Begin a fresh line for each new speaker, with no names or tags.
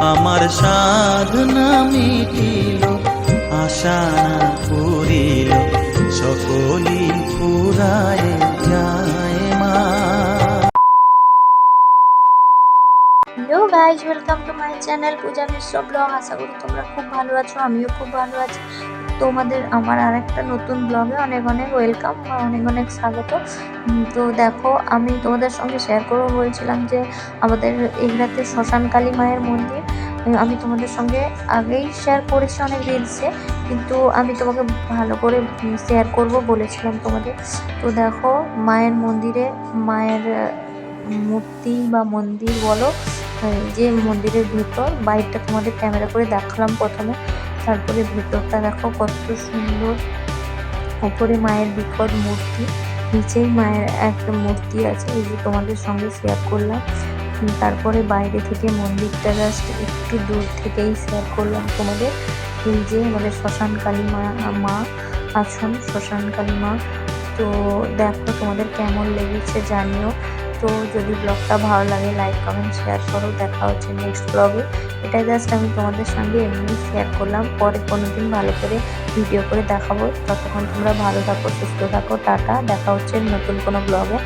আমার সাধনা মিটিল, আশা না পুরিল সকলি ফুরায় যায় মা।
Hello guys welcome to my channel Puja Mishra blog আশা করি তোমরা খুব ভালো আছো, আমিও খুব ভালো আছি। তোমাদের আমার আর একটা নতুন ব্লগে অনেক অনেক ওয়েলকাম বা অনেক অনেক স্বাগত। তো দেখো, আমি তোমাদের সঙ্গে শেয়ার করব বলছিলাম যে আমাদের এগরাতে শ্মশান কালী মায়ের মন্দির। আমি তোমাদের সঙ্গে আগেই শেয়ার করেছি অনেক রিলসে কিন্তু আমি তোমাকে ভালো করে শেয়ার করব বলেছিলাম তোমাদের। তো দেখো, মায়ের মন্দিরে, মায়ের মূর্তি বা মন্দির বলো যে মন্দিরের ভেতর, বাইরটা তোমাদের ক্যামেরা করে দেখালাম প্রথমে। তারপরে ভেতরটা দেখো কত সুন্দর। উপরে মায়ের বিকট মূর্তি, নিচেই মায়ের একটা মূর্তি আছে, এই যে তোমাদের সঙ্গে শেয়ার করলাম। তারপরে বাইরে থেকে মন্দিরটা জাস্ট একটু দূর থেকেই শেয়ার করলাম তোমাদের। এই যে আমাদের শ্মশান কালী মা মা আছেন, শ্মশান কালী মা। তো দেখো তোমাদের কেমন লেগেছে, জানিও। তো যদি ব্লগটা ভালো লাগে লাইক কমেন্ট শেয়ার করো। দেখা হচ্ছে নেক্সট ব্লগে এটাই জাস্ট আমি তোমাদের সঙ্গে এমনি শেয়ার করলাম। পরে কোনো দিন ভালো করে ভিডিও করে দেখাবো। ততক্ষণ তোমরা ভালো থাকো, সুস্থ থাকো। টাটা। দেখা হচ্ছে নতুন কোনো ব্লগে